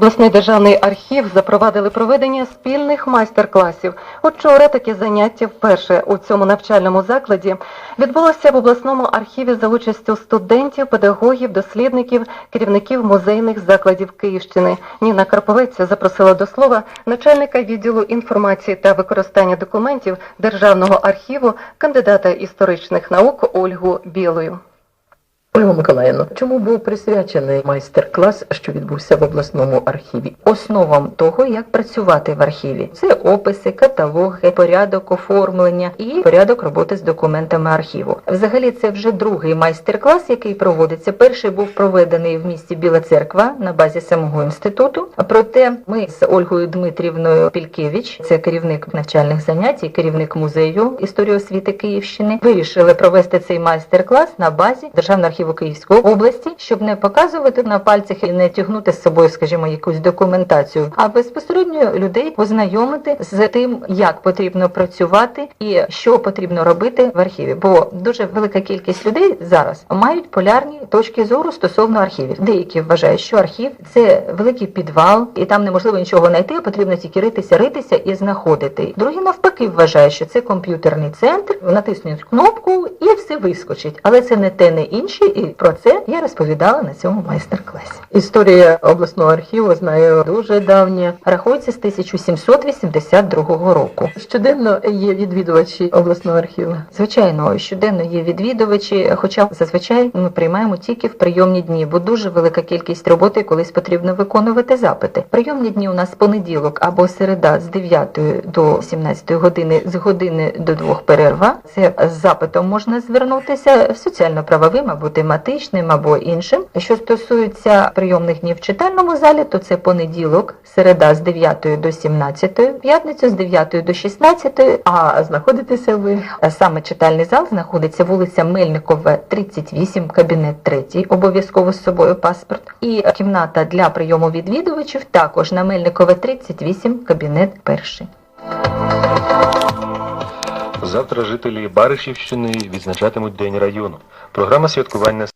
Обласний державний архів запровадили проведення спільних майстер-класів. Учора таке заняття вперше у цьому навчальному закладі відбулося в обласному архіві за участю студентів, педагогів, дослідників, керівників музейних закладів Київщини. Ніна Карповець запросила до слова начальника відділу інформації та використання документів Державного архіву, кандидата історичних наук Ольгу Білою. Ольга Миколаївна, чому був присвячений майстер-клас, що відбувся в обласному архіві? основам того, як працювати в архіві. Це описи, каталоги, порядок оформлення і порядок роботи з документами архіву. Взагалі, це вже другий майстер-клас, який проводиться. Перший був проведений в місті Біла Церква на базі самого інституту. Проте ми з Ольгою Дмитрівною Пількевич, це керівник навчальних занять і керівник музею історії освіти Київщини, вирішили провести цей майстер-клас на базі Державного архіву Київської області, щоб не показувати на пальцях і не тягнути з собою, скажімо, якусь документацію, а безпосередньо людей познайомити з тим, як потрібно працювати і що потрібно робити в архіві. Бо дуже велика кількість людей зараз мають полярні точки зору стосовно архівів. Деякі вважають, що архів це великий підвал, і там неможливо нічого знайти, а потрібно тільки ритися, ритися і знаходити. Другі навпаки вважають, що це комп'ютерний центр, натиснуть кнопку і все вискочить. Але це не те, не інше, і про це я розповідала на цьому майстер-класі. Історія обласного архіву знаю дуже давня. Рахується з 1782 року. Щоденно є відвідувачі обласного архіву. Звичайно, щоденно є відвідувачі, хоча зазвичай ми приймаємо тільки в прийомні дні, бо дуже велика кількість роботи колись потрібно виконувати запити. Прийомні дні у нас понеділок або середа з 9 до 17 години, з години до двох перерва. Це з запитом можна звернутися соціально-правовим або тематичним, або іншим. Що стосується прийомних днів в читальному залі, то це понеділок, середа з 9 до 17, п'ятницю з 9 до 16, А знаходитеся ви а Саме читальний зал знаходиться вулиця Мельникова, 38, кабінет 3, обов'язково з собою паспорт. І кімната для прийому відвідувачів також на Мельникова, 38, кабінет 1. Завтра жителі Баришівщини відзначатимуть День району. Програма святкування